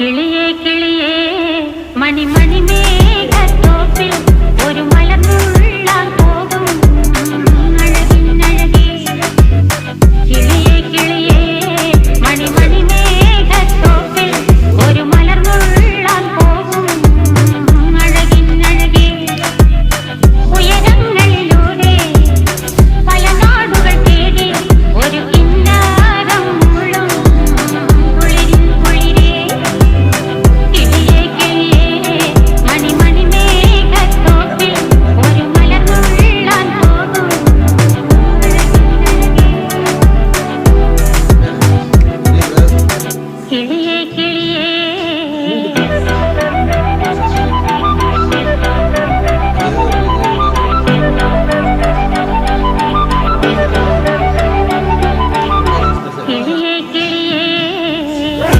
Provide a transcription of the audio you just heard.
കിളിയേ കിളിയേ മണിമണി മേഘത്തോപ്പിൽ ഒരു